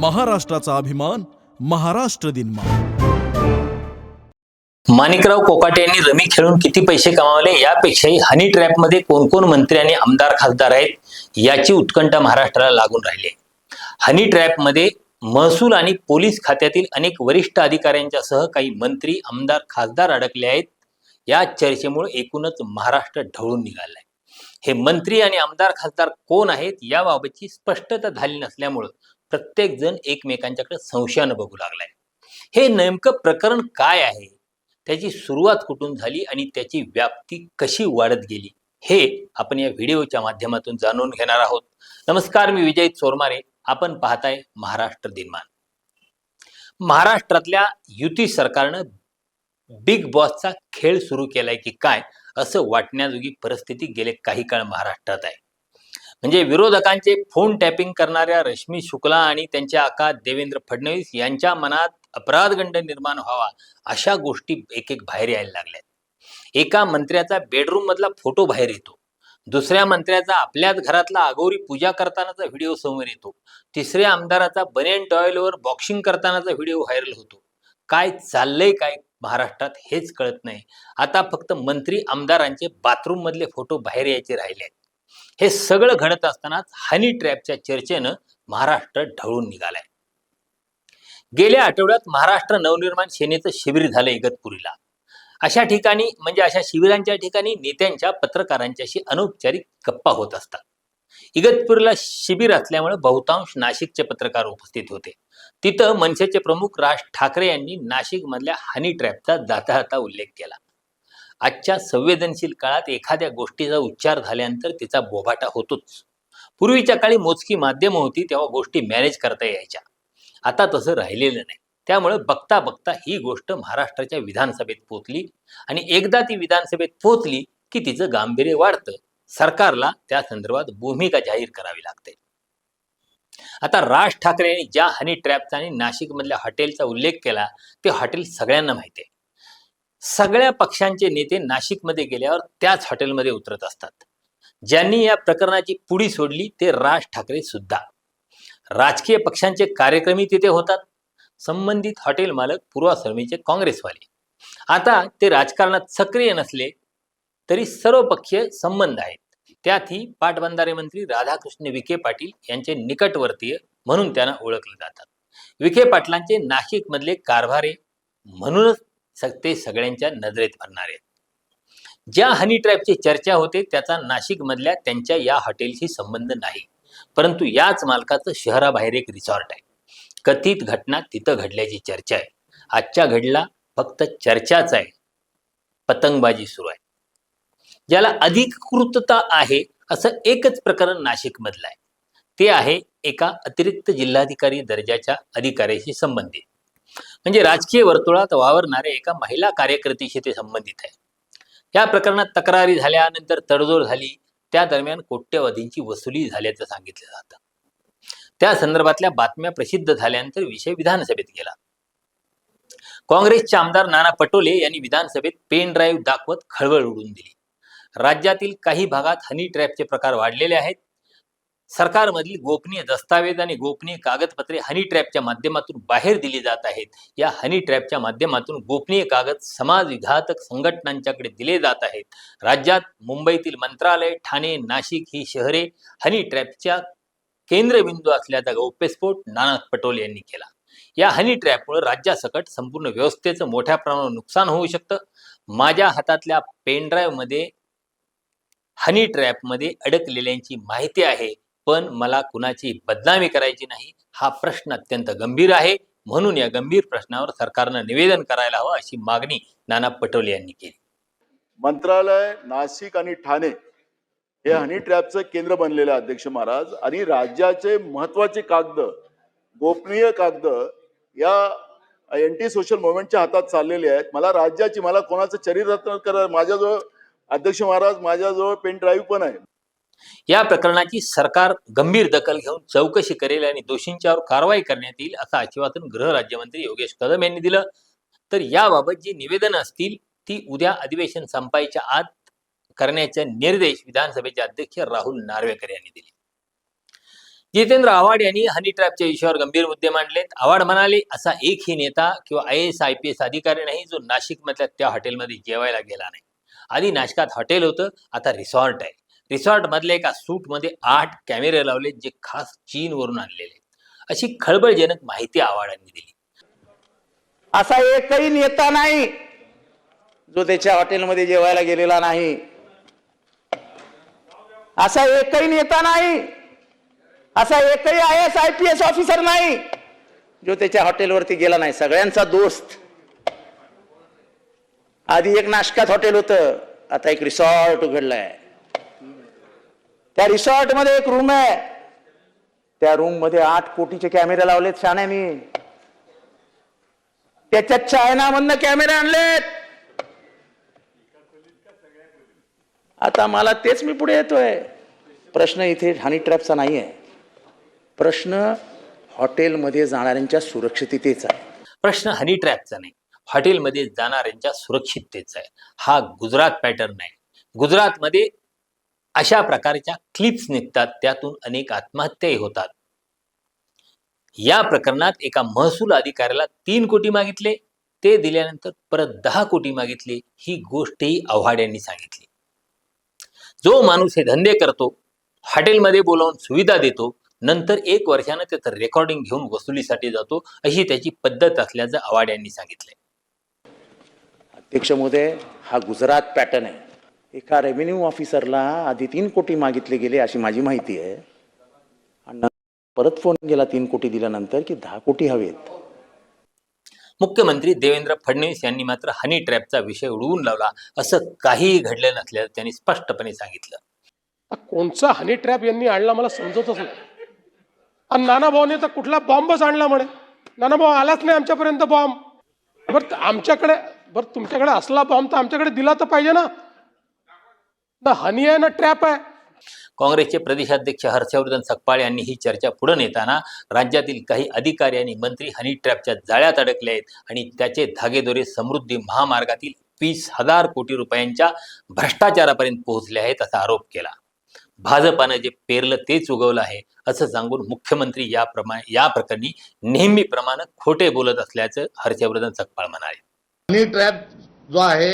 महाराष्ट्राचा अभिमान महाराष्ट्र दिन माणिकराव कोकाटे यांनी रमी खेळून किती पैसे कमावले यापेक्षाही हनी ट्रॅपमध्ये कोण कोण मंत्री आणि आमदार खासदार आहेत याची उत्कंठा महाराष्ट्राला लागून राहिली. हनी ट्रॅपमध्ये महसूल आणि पोलीस खात्यातील अनेक वरिष्ठ अधिकाऱ्यांच्या सह काही मंत्री आमदार खासदार अडकले आहेत. या चर्चेमुळे एकूणच महाराष्ट्र ढवळून निघालाय. हे मंत्री आणि आमदार खासदार कोण आहेत याबाबतची स्पष्टता झाली नसल्यामुळं प्रत्येक जण एकमेकांच्याकडे संशयानं बघू लागलाय. हे नेमकं प्रकरण काय आहे? त्याची सुरुवात कुठून झाली आणि त्याची व्याप्ती कशी वाढत गेली? हे आपण या व्हिडिओच्या माध्यमातून जाणून घेणार आहोत. नमस्कार मी विजय चोरमारे आपण पाहताय महाराष्ट्र दिनमान. महाराष्ट्रातल्या युती सरकारनं बिग बॉसचा खेळ सुरू केलाय की काय असं वाटण्याजोगी परिस्थिती गेले काही काळ महाराष्ट्रात आहे. म्हणजे विरोधकांचे फोन टॅपिंग करणाऱ्या रश्मी शुक्ला आणि त्यांच्या आका देवेंद्र फडणवीस यांच्या मनात अपराधगंड निर्माण व्हावा अशा गोष्टी एक एक बाहेर यायला लागल्यात. एका मंत्र्याचा बेडरूम मधला फोटो बाहेर येतो. दुसऱ्या मंत्र्याचा आपल्याच घरातला अगोरी पूजा करतानाचा व्हिडिओ समोर येतो. तिसऱ्या आमदाराचा बनेन टॉयलवर बॉक्सिंग करतानाचा व्हिडिओ व्हायरल होतो. काय चाललंय काय महाराष्ट्रात हेच कळत नाही. आता फक्त मंत्री आमदारांचे बाथरूम मधले फोटो बाहेर यायचे राहिले आहेत हे सगळं घडत असतानाच हनी ट्रॅपच्या चर्चेनं महाराष्ट्र ढळून निघालाय. गेल्या आठवड्यात महाराष्ट्र नवनिर्माण सेनेचं शिबिर झालं इगतपुरीला. अशा ठिकाणी म्हणजे अशा शिबिरांच्या ठिकाणी नेत्यांच्या पत्रकारांच्याशी अनौपचारिक गप्पा होत असतात. इगतपुरीला शिबिर असल्यामुळे बहुतांश नाशिकचे पत्रकार उपस्थित होते. तिथं मनसेचे प्रमुख राज ठाकरे यांनी नाशिक मधल्या हनी ट्रॅपचा जाता जाता उल्लेख केला. आजच्या संवेदनशील काळात एखाद्या गोष्टीचा उच्चार झाल्यानंतर तिचा बोभाटा होतोच. पूर्वीच्या काळी मोजकी माध्यमं होती तेव्हा गोष्टी मॅनेज करता यायच्या. आता तसं राहिलेलं नाही. त्यामुळे बघता बघता ही गोष्ट महाराष्ट्राच्या विधानसभेत पोचली आणि एकदा ती विधानसभेत पोचली की तिचं गांभीर्य वाढतं. सरकारला त्या संदर्भात भूमिका जाहीर करावी लागते. आता राज ठाकरे यांनी ज्या हनी ट्रॅपचा आणि नाशिक मधल्या हॉटेलचा उल्लेख केला ते हॉटेल सगळ्यांना माहिती आहे. सगळ्या पक्षांचे नेते नाशिकमध्ये गेल्यावर त्याच हॉटेलमध्ये उतरत असतात. ज्यांनी या प्रकरणाची पुडी सोडली ते राज ठाकरे सुद्धा. राजकीय पक्षांचे कार्यक्रमही तिथे होतात. संबंधित हॉटेल मालक पूर्वाश्रमीचे काँग्रेसवाले. आता ते राजकारणात सक्रिय नसले तरी सर्वपक्षीय संबंध आहेत. त्यातही पाटबंधारे मंत्री राधाकृष्ण विखे पाटील यांचे निकटवर्तीय म्हणून त्यांना ओळखले जातात विखे पाटलांचे नाशिकमधले कारभारे म्हणूनच ते सगळ्यांच्या नजरेत भरणार आहेत. ज्या हनी ट्रॅपची चर्चा होते त्याचा नाशिक मधल्या त्यांच्या या हॉटेलशी संबंध नाही. परंतु याच मालकाचं शहराबाहेर एक रिसॉर्ट आहे. कथित घटना तिथं घडल्याची चर्चा आहे. आजच्या घडला फक्त चर्चाच आहे. पतंगबाजी सुरू आहे. ज्याला अधिकृतता आहे असं एकच प्रकरण नाशिकमधलं आहे. ते आहे एका अतिरिक्त जिल्हाधिकारी दर्जाच्या अधिकाऱ्याशी संबंधित. म्हणजे राजकीय वर्तुळात वावरणाऱ्या एका महिला कार्यकर्तीशी ते संबंधित आहे. या प्रकरणात तक्रारी झाल्यानंतर तडजोड झाली. त्या दरम्यान कोट्यवधींची वसुली झाल्याचं सांगितलं जातं. त्या संदर्भातल्या बातम्या प्रसिद्ध झाल्यानंतर विषय विधानसभेत गेला. काँग्रेसचे आमदार नाना पटोले यांनी विधानसभेत पेन ड्राईव्ह दाखवत खळबळ उडून दिली. राज्यातील काही भागात हनी ट्रॅपचे प्रकार वाढलेले आहेत. सरकारमधील गोपनीय दस्तावेज आणि गोपनीय कागदपत्रे हनी ट्रॅपच्या माध्यमातून बाहेर दिली जात आहेत. या हनी ट्रॅपच्या माध्यमातून गोपनीय कागद समाजविघातक संघटनांच्याकडे दिले जात आहेत. राज्यात मुंबईतील मंत्रालय ठाणे नाशिक ही शहरे हनी ट्रॅपच्या केंद्रबिंदू असल्याचा गौप्यस्फोट नाना पटोले यांनी केला. या हनी ट्रॅपमुळे राज्यासकट संपूर्ण व्यवस्थेचं मोठ्या प्रमाणावर नुकसान होऊ शकतं. माझ्या हातातल्या पेनड्राईव्हमध्ये हनी ट्रॅपमध्ये अडकलेल्यांची माहिती आहे. पण मला कुणाची बदनामी करायची नाही हा प्रश्न अत्यंत गंभीर आहे. म्हणून या गंभीर प्रश्नावर सरकारनं निवेदन करायला हवं अशी मागणी नाना पटोले यांनी केली. मंत्रालय नाशिक आणि ठाणे हे हनी ट्रॅपचं केंद्र बनलेलं अध्यक्ष महाराज. आणि राज्याचे महत्त्वाचे कागद गोपनीय कागद या एंटी सोशल मुवमेंटच्या हातात चाललेले आहेत. मला राज्याची मला कोणाचं चरित्र करा माझ्याजवळ अध्यक्ष महाराज माझ्याजवळ पेन ड्राईव्ह पण आहे. या प्रकरणाची सरकार गंभीर दखल घेऊन चौकशी करेल आणि दोषींच्यावर कारवाई करण्यात येईल असं आश्वासन गृह राज्यमंत्री योगेश कदम यांनी दिलं. तर याबाबत जी निवेदनं असतील ती उद्या अधिवेशन संपायच्या आत करण्याचे निर्देश विधानसभेचे अध्यक्ष राहुल नार्वेकर यांनी दिले. जितेंद्र आव्हाड यांनी हनी ट्रॅपच्या विषयावर गंभीर मुद्दे मांडलेत. आव्हाड म्हणाले असा एकही नेता किंवा I S I P S अधिकारी नाही जो नाशिकमधल्या त्या हॉटेलमध्ये जेवायला गेला नाही. आधी नाशकात हॉटेल होतं आता रिसॉर्ट आहे. रिसॉर्ट मधल्या एका सूटमध्ये आठ कॅमेरे लावले जे खास चीनवरून आणलेले अशी खळबळजनक माहिती आव्हाडांनी दिली. असा एकही नेता नाही जो त्याच्या हॉटेलमध्ये जेवायला गेलेला नाही. असा एकही नेता नाही असा एकही I S I P S officer नाही जो त्याच्या हॉटेलवरती गेला नाही. सगळ्यांचा दोस्त. आधी एक नाशकात हॉटेल होतं आता एक रिसॉर्ट उघडलंय. त्या रिसॉर्टमध्ये एक रूम आहे. त्या रूममध्ये आठ कोटीचे कॅमेरे लावलेत शाण्यानी त्याच्यात चायनामधनं कॅमेरे आणलेत. आता मला तेच मी पुढे येतोय. प्रश्न इथे हनी ट्रॅपचा नाही आहे प्रश्न हॉटेलमध्ये जाणाऱ्यांच्या सुरक्षिततेचा आहे. प्रश्न हनी ट्रॅपचा नाही. हॉटेलमध्ये जाणाऱ्यांच्या सुरक्षिततेचा आहे. हा गुजरात पॅटर्न आहे गुजरातमध्ये अशा प्रकारच्या क्लिप्स निघतात त्यातून अनेक आत्महत्याही होतात. या प्रकरणात एका महसूल अधिकाऱ्याला तीन कोटी मागितले. ते दिल्यानंतर परत दहा कोटी मागितले. ही गोष्टही आव्हाड यांनी सांगितली. जो माणूस हे धंदे करतो हॉटेलमध्ये बोलावून सुविधा देतो नंतर एक वर्षानं त्याचं रेकॉर्डिंग घेऊन वसुलीसाठी जातो अशी त्याची पद्धत असल्याचं आव्हाड यांनी सांगितलंय. अध्यक्ष महोदय हा गुजरात पॅटर्न आहे. एका रेव्हेन्यू ऑफिसरला आधी तीन कोटी मागितले गेले अशी माझी माहिती आहे. आणि परत फोन गेला तीन कोटी दिल्यानंतर की दहा कोटी हवेत. मुख्यमंत्री देवेंद्र फडणवीस यांनी मात्र हनी ट्रॅपचा विषय उडवून लावला असं काहीही घडलं नसल्याचं त्यांनी स्पष्टपणे सांगितलं. कोणचा हनी ट्रॅप यांनी आणला मला समजतच नाही. आणि नाना भाऊने तर कुठला बॉम्बच आणला म्हणे. नाना भाऊ आलाच नाही आमच्यापर्यंत बॉम्ब बरं आमच्याकडे बरं तुमच्याकडे असला बॉम्ब तर आमच्याकडे दिला तर पाहिजे ना. ना हनी आहे ना ट्रॅप आहे. काँग्रेसचे प्रदेशाध्यक्ष हर्षवर्धन सकपाळ यांनी ही चर्चा पुढे नेताना राज्यातील काही अधिकारी आणि मंत्री हनी ट्रॅपच्या जाळ्यात अडकले आहेत आणि त्याचे धागेदोरे समृद्धी महामार्गातील वीस हजार कोटी रुपयांच्या भ्रष्टाचारापर्यंत पोहोचले आहेत असा आरोप केला. भाजपानं जे पेरलं तेच उगवलं आहे असं सांगून मुख्यमंत्री या प्रमा या प्रकरणी नेहमीप्रमाणे खोटे बोलत असल्याचं हर्षवर्धन सकपाळ म्हणाले. हनी ट्रॅप जो आहे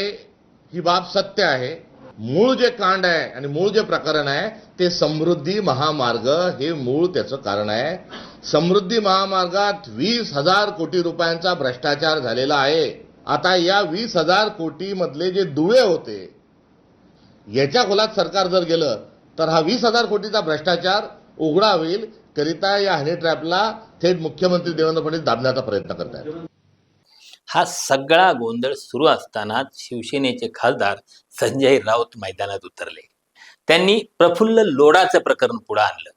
ही बाब सत्य आहे. मूळ जे कांड आहे आणि मूळ जे प्रकरण आहे ते समृद्धी महामार्ग हे मूळ त्याचं कारण आहे. समृद्धी महामार्गात वीस हजार कोटी रुपयांचा भ्रष्टाचार झालेला आहे. आता या वीस हजार कोटी मधले जे दुवे होते याच्या खोलात सरकार जर गेलं तर हा वीस हजार कोटीचा भ्रष्टाचार उघडा होईल करिता या हनी ट्रॅपला थेट मुख्यमंत्री देवेंद्र फडणवीस दाबण्याचा प्रयत्न करत आहेत हा सगळा गोंधळ सुरू असतानाच शिवसेनेचे खासदार संजय राऊत मैदानात उतरले. त्यांनी प्रफुल्ल लोडाचं प्रकरण पुढे आणलं.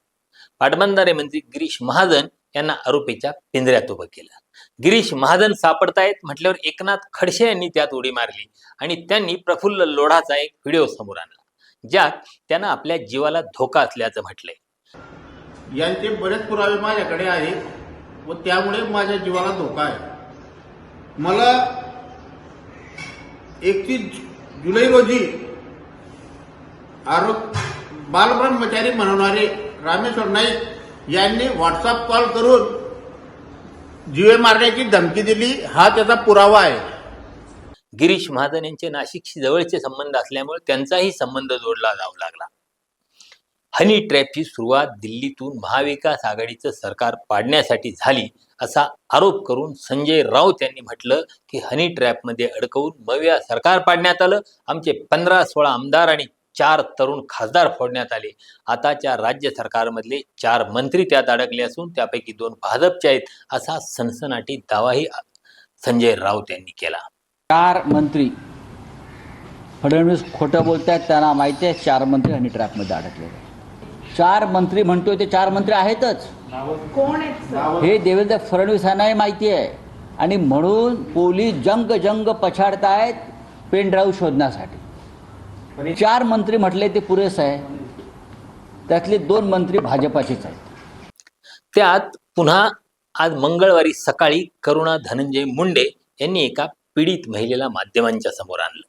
पाटबंधारे मंत्री गिरीश महाजन यांना आरोपीच्या पिंजऱ्यात उभं केलं. गिरीश महाजन सापडतायत म्हटल्यावर एकनाथ खडसे यांनी त्यात उडी मारली आणि त्यांनी प्रफुल्ल लोढाचा एक व्हिडिओ समोर आणला ज्यात त्यानं आपल्या जीवाला धोका असल्याचं म्हटलंय. यांचे बरेच पुरावे माझ्याकडे आहेत व त्यामुळे माझ्या जीवाला धोका आहे. मला एकतीस जुलै रोजी आरोप बालब्रह्मचारी म्हणवणारे रामेश्वर नाईक यांनी व्हॉट्सअप कॉल करून जीवे मारण्याची धमकी दिली. हा त्याचा पुरावा आहे. गिरीश महाजन यांचे नाशिकशी जवळचे संबंध असल्यामुळे त्यांचाही संबंध जोडला जाऊ लागला. हनी ट्रॅपची सुरुवात दिल्लीतून महाविकास आघाडीचं सरकार पाडण्यासाठी झाली असा आरोप करून संजय राऊत यांनी म्हटलं की हनी ट्रॅपमध्ये अडकवून मविया सरकार पाडण्यात आलं. आमचे पंधरा सोळा आमदार आणि चार तरुण खासदार फोडण्यात आले. आताच्या राज्य सरकारमधले चार मंत्री त्यात अडकले असून त्यापैकी दोन भाजपचे आहेत असा सनसनाटी दावाही संजय राऊत यांनी केला. चार मंत्री फडणवीस खोटं बोलतायत त्यांना माहिती आहे चार मंत्री हनी ट्रॅपमध्ये अडकलेले चार मंत्री म्हणतोय ते चार मंत्री आहेतच. हे देवेंद्र फडणवीसांनाही माहिती आहे. आणि म्हणून पोलीस जंग जंग पछाडतायत पेन ड्राईव्ह शोधण्यासाठी चार मंत्री म्हटले ते पुरेसं आहे. त्यातले दोन मंत्री भाजपाचेच आहेत. त्यात पुन्हा आज मंगळवारी सकाळी करुणा धनंजय मुंडे यांनी एका पीडित महिलेला माध्यमांच्या समोर आणलं.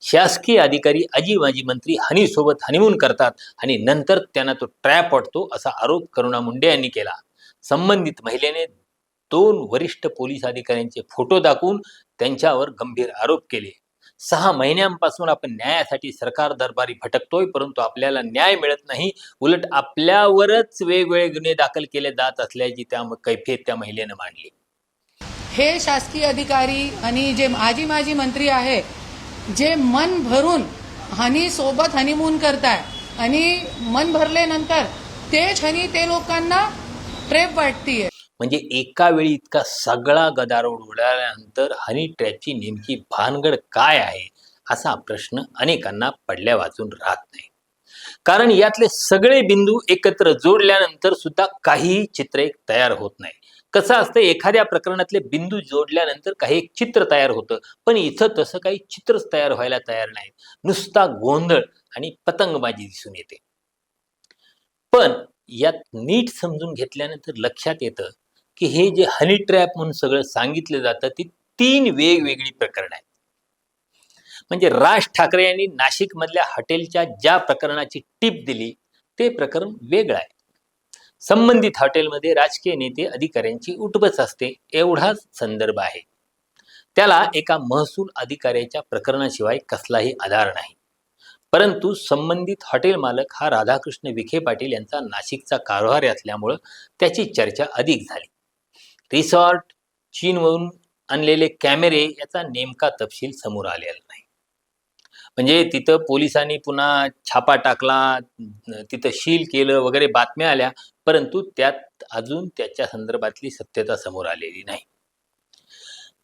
शासकीय अधिकारी आजी माजी मंत्री हनी सोबत हनीमून करतात आणि नंतर त्यांना तो ट्रॅप वाटतो असा आरोप करुणा मुंडे यांनी केला. संबंधित महिलेने दोन वरिष्ठ पोलीस अधिकाऱ्यांचे फोटो दाखवून त्यांच्यावर गंभीर आरोप केले. सहा महिन्यांपासून आपण न्यायासाठी सरकार दरबारी भटकतोय परंतु आपल्याला न्याय मिळत नाही. उलट आपल्यावरच वेगवेगळे गुन्हे दाखल केले जात असल्याची त्या कैफियत त्या महिलेनं मांडली. हे शासकीय अधिकारी आणि जे माजी माजी मंत्री आहे जे मन भरून हनी सोबत हनीमून करताय आणि मन भरल्यानंतर तेच हनी ते लोकांना ट्रेप वाटतीये. म्हणजे एका वेळी इतका सगळा गदारोळ उडाल्यानंतर हनी ट्रॅपची नेमकी भानगड काय आहे असा प्रश्न अनेकांना पडल्या वाचून राहत नाही. कारण यातले सगळे बिंदू एकत्र जोडल्यानंतर सुद्धा काहीही चित्र एक तयार होत नाही कसं असतं एखाद्या प्रकरणातले बिंदू जोडल्यानंतर काही एक चित्र तयार होतं. पण इथं तसं काही चित्रच तयार व्हायला तयार नाही नुसता गोंधळ आणि पतंगबाजी दिसून येते. पण यात नीट समजून घेतल्यानंतर लक्षात येतं की हे जे हनी ट्रॅप म्हणून सगळं सांगितलं जातं ती तीन वेगवेगळी प्रकरणं आहेत. म्हणजे राज ठाकरे यांनी नाशिक मधल्या हॉटेलच्या ज्या प्रकरणाची टीप दिली ते प्रकरण वेगळं आहे. संबंधित हॉटेलमध्ये राजकीय नेते अधिकाऱ्यांची उठबस असते एवढाच संदर्भ आहे. त्याला एका महसूल अधिकाऱ्याच्या प्रकरणाशिवाय कसलाही आधार नाही. परंतु संबंधित हॉटेल मालक हा राधाकृष्ण विखे पाटील यांचा नाशिकचा कारभार असल्यामुळं त्याची चर्चा अधिक झाली. रिसॉर्ट चीनवरून आणलेले कॅमेरे याचा नेमका तपशील समोर आलेला नाही. म्हणजे तिथं पोलिसांनी पुन्हा छापा टाकला तिथं शील केलं वगैरे बातम्या आल्या परंतु त्यात अजून त्याच्या संदर्भातली सत्यता समोर आलेली नाही.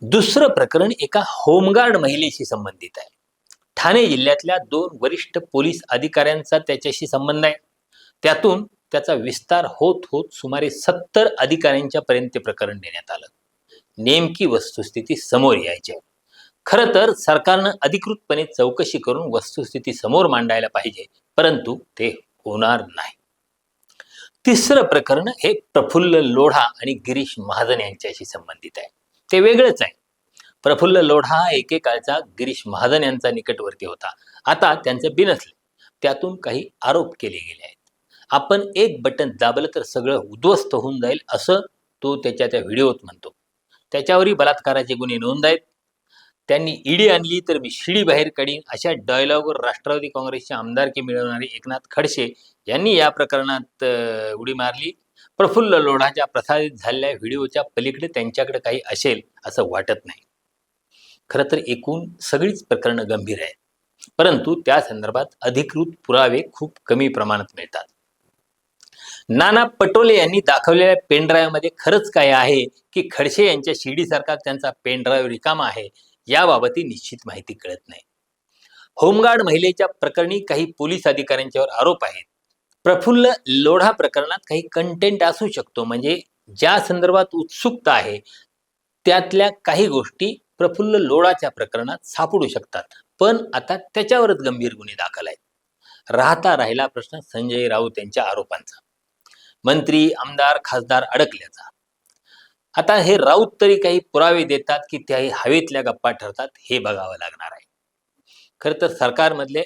दुसरं प्रकरण एका होमगार्ड महिलेशी संबंधित आहे. ठाणे जिल्ह्यातल्या दोन वरिष्ठ पोलीस अधिकाऱ्यांचा त्याच्याशी संबंध आहे. त्यातून त्याचा विस्तार होत होत सुमारे सत्तर अधिकाऱ्यांच्या पर्यंत प्रकरण देण्यात आलं. नेमकी वस्तुस्थिती समोर यायची आहे. खरं तर सरकारनं अधिकृतपणे चौकशी करून वस्तुस्थिती समोर मांडायला पाहिजे परंतु ते होणार नाही. तिसरं प्रकरण हे प्रफुल्ल लोढा आणि गिरीश महाजन यांच्याशी संबंधित आहे. ते वेगळंच आहे. प्रफुल्ल लोढा हा एकेकाळचा गिरीश महाजन यांचा निकटवर्ती होता. आता त्यांचं बिनसले. त्यातून काही आरोप केले गेले आहेत. आपण एक बटन दाबलं तर सगळं उद्ध्वस्त होऊन जाईल असं तो त्याच्या त्या व्हिडिओत म्हणतो. त्याच्यावरही बलात्काराचे गुन्हे नोंद आहेत. त्यांनी ईडी आणली तर मी शिडी बाहेर काढीन अशा डायलॉगवर राष्ट्रवादी काँग्रेसचे आमदारकी मिळवणारे एकनाथ खडसे यांनी या प्रकरणात उडी मारली. प्रफुल्ल लोढाच्या प्रसारित झालेल्या व्हिडिओच्या पलीकडे त्यांच्याकडे काही असेल असं वाटत नाही. खरं तर एकूण सगळीच प्रकरणं गंभीर आहेत. परंतु त्या संदर्भात अधिकृत पुरावे खूप कमी प्रमाणात मिळतात. नाना पटोले यांनी दाखवलेल्या पेनड्राईव्हमध्ये खरंच काय आहे की खडसे यांच्या शिडीसारखा त्यांचा पेनड्राईव्ह रिकामा आहे? याबाबतही निश्चित माहिती कळत नाही. होमगार्ड महिलेच्या प्रकरणी काही पोलीस अधिकाऱ्यांच्यावर आरोप आहेत. प्रफुल्ल लोढा प्रकरणात काही कंटेंट असू शकतो. म्हणजे ज्या संदर्भात उत्सुकता आहे त्यातल्या काही गोष्टी प्रफुल्ल लोढाच्या प्रकरणात सापडू शकतात. पण आता त्याच्यावरच गंभीर गुन्हे दाखल आहेत. राहता राहिला प्रश्न संजय राऊत यांच्या आरोपांचा. मंत्री आमदार खासदार अडकल्याचा. आता हे राऊत तरी काही पुरावे देतात की त्याही हवेतल्या गप्पा ठरतात हे बघावं लागणार आहे. खरं तर सरकारमधले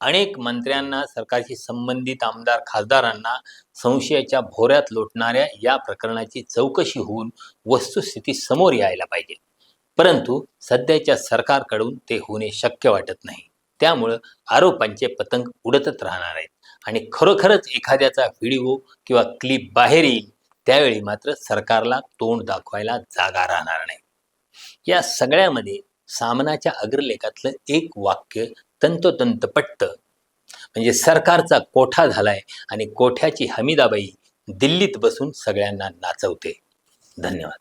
अनेक मंत्र्यांना सरकारशी संबंधित आमदार खासदारांना संशयाच्या भोऱ्यात लोटणाऱ्या या प्रकरणाची चौकशी होऊन वस्तुस्थिती समोर यायला पाहिजे. परंतु सध्याच्या सरकारकडून ते होणे शक्य वाटत नाही. त्यामुळं आरोपांचे पतंग उडतच राहणार आहेत. आणि खरोखरच एखाद्याचा व्हिडिओ किंवा क्लिप बाहेर येईल त्यावेळी मात्र सरकारला तोंड दाखवायला जागा राहणार नाही. या सगळ्यामध्ये सामनाच्या अग्रलेखातलं एक वाक्य तंतोतंत पट्ट म्हणजे सरकारचा कोठा झालाय आणि कोठ्याची हमीदाबाई दिल्लीत बसून सगळ्यांना नाचवते. धन्यवाद.